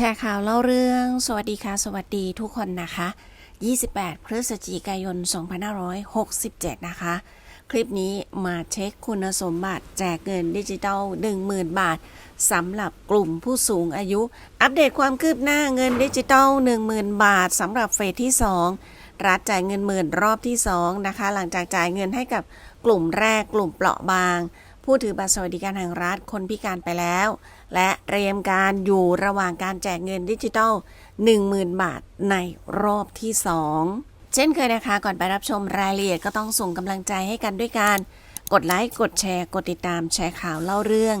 ชร์ข่าวเล่าเรื่อง สวัสดีค่ะ สวัสดีทุกคนนะคะ 28 พฤศจิกายน 2567 นะคะ คลิปนี้มาเช็คคุณสมบัติแจกเงินดิจิทัล 10,000 บาทสำหรับกลุ่มผู้สูงอายุ อัปเดตความคืบหน้าเงินดิจิทัล 10,000 บาทสำหรับเฟสที่ 2 รัฐจ่ายเงินหมื่นรอบที่ 2 นะคะ หลังจากจ่ายเงินให้กับกลุ่มแรกกลุ่มเปราะบาง ผู้ถือบัตรสวัสดิการแห่งรัฐคนพิการไปแล้ว และเตรียมการอยู่ระหว่างการแจกเงินดิจิทัล 10,000 บาทในรอบที่ 2 เช่นเคยนะคะ ก่อนไปรับชมรายละเอียดก็ต้องส่งกำลังใจให้กันด้วยการ กดไลค์ กดแชร์ กดติดตามแชร์ข่าวเล่าเรื่อง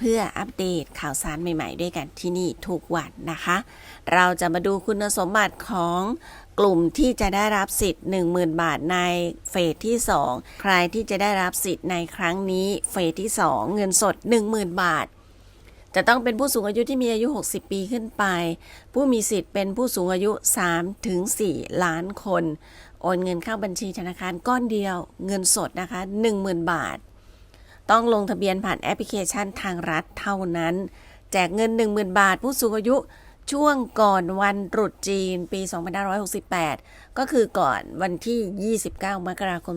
เพื่ออัปเดตข่าวสารใหม่ ๆ ด้วยกันที่นี่ทุกวันนะคะ เราจะมาดูคุณสมบัติของกลุ่มที่จะได้รับสิทธิ์ 10,000 บาทในเฟสที่ 2 ใครที่จะได้รับสิทธิ์ในครั้งนี้เฟสที่ 2 เงินสด 10,000 บาท จะต้องเป็นผู้สูงอายุที่มีอายุ 60 ปีขึ้นไป ผู้มีสิทธิ์เป็นผู้สูงอายุ3ถึง4ล้านคน โอนเงินเข้าบัญชีธนาคารก้อนเดียว เงินสดนะคะ 10,000 บาท ต้องลงทะเบียนผ่านแอปพลิเคชันทางรัฐเท่านั้น แจกเงิน 10,000 บาท ผู้สูงอายุช่วงก่อนวันตรุษจีนปี 2568 ก็คือก่อนวันที่ 29 มกราคม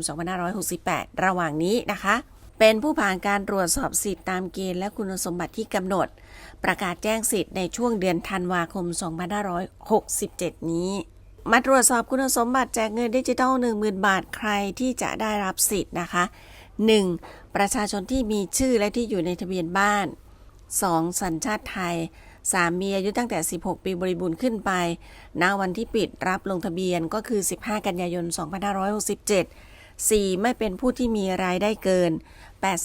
2568 ระหว่างนี้นะคะ เป็นผู้ผ่านการตรวจสอบสิทธิ์ตามเกณฑ์และคุณสมบัติที่กำหนด ประกาศแจ้งสิทธิ์ในช่วงเดือนธันวาคม 2567 นี้ มาตรวจสอบคุณสมบัติแจกเงินดิจิทัล 10,000 บาทใครที่จะได้รับสิทธิ์นะคะ 1. ประชาชนที่มีชื่อและที่อยู่ในทะเบียนบ้าน 2. สัญชาติไทย 3. มีอายุตั้งแต่ 16 ปีบริบูรณ์ขึ้นไป ณ วันที่ปิดรับลงทะเบียนก็คือ 15 กันยายน 2567 4. ไม่เป็นผู้ที่มีรายได้เกิน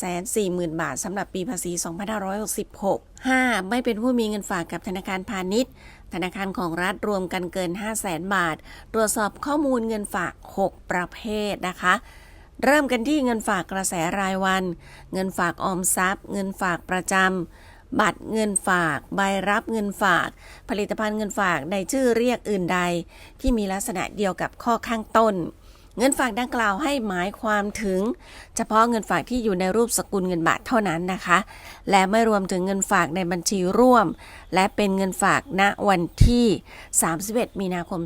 840,000 บาทสำหรับปีภาษี 2566 5. ไม่เป็นผู้มีเงินฝากกับธนาคารพาณิชย์ ธนาคารของรัฐรวมกันเกิน 500,000 บาท ตรวจสอบข้อมูลเงินฝาก 6 ประเภทนะคะ เริ่มกันที่เงินฝากกระแสรายวัน เงินฝากออมทรัพย์ เงินฝากประจำ บัตรเงินฝาก ใบรับเงินฝาก ผลิตภัณฑ์เงินฝากในชื่อเรียกอื่นใด ที่มีลักษณะเดียวกับข้อข้างต้น เงินฝากดังกล่าวให้หมายความถึง เฉพาะเงินฝากที่อยู่ในรูปสกุลเงินบาทเท่านั้นนะคะ และไม่รวมถึงเงินฝากในบัญชีร่วม และเป็นเงินฝากณวันที่ 31 มีนาคม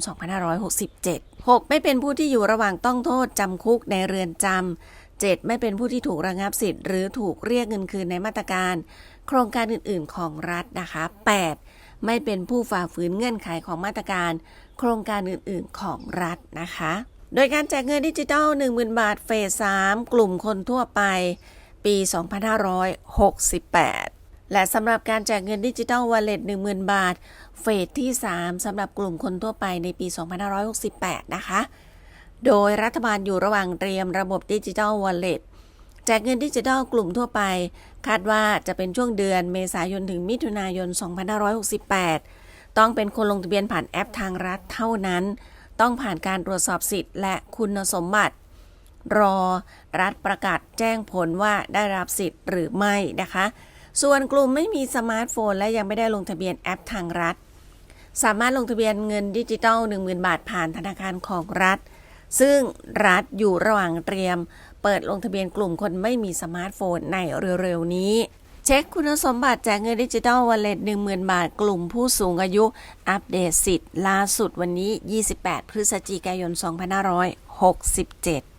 2567 6. ไม่เป็นผู้ที่อยู่ระหว่างต้องโทษจำคุกในเรือนจำ 7. ไม่เป็นผู้ที่ถูกระงับสิทธิ์หรือถูกเรียกเงินคืนในมาตรการ โครงการอื่น ๆ ของรัฐนะคะ 8. ไม่เป็นผู้ฝ่าฝืนเงื่อนไขของมาตรการ โครงการอื่น ๆ ของรัฐนะคะ โดยการแจกเงินดิจิทัล 10,000 บาทเฟส 3 กลุ่มคนทั่วไป ปี 2568 และสำหรับการแจกเงินดิจิทัลวอลเล็ต10,000 บาท เฟสที่ 3สำหรับกลุ่มคนทั่วไปในปี 2568 นะคะ โดยรัฐบาลอยู่ระหว่างเตรียมระบบดิจิทัลวอลเล็ตแจกเงินดิจิทัลกลุ่มทั่วไป คาดว่าจะเป็นช่วงเดือนเมษายนถึงมิถุนายน 2568 ต้องเป็นคนลงทะเบียนผ่านแอปทางรัฐเท่านั้น ต้องผ่านการตรวจสอบสิทธิ์และคุณสมบัติ รอรัฐประกาศแจ้งผลว่าได้รับสิทธิ์หรือไม่นะคะ ส่วนกลุ่มไม่มีสมาร์ทโฟน และยังไม่ได้ลงทะเบียนแอปทางรัฐ สามารถลงทะเบียนเงินดิจิทัล 10,000 บาทผ่านธนาคารของรัฐ ซึ่งรัฐอยู่ระหว่างเตรียม เปิดลงทะเบียนกลุ่มคนไม่มีสมาร์ทโฟนในเร็วๆนี้ เช็คคุณสมบัติแจกเงินดิจิทัลวอลเล็ต10,000 บาท กลุ่มผู้สูงอายุ อัปเดตสิทธิ์ล่าสุดวันนี้ 28 พฤศจิกายน 2567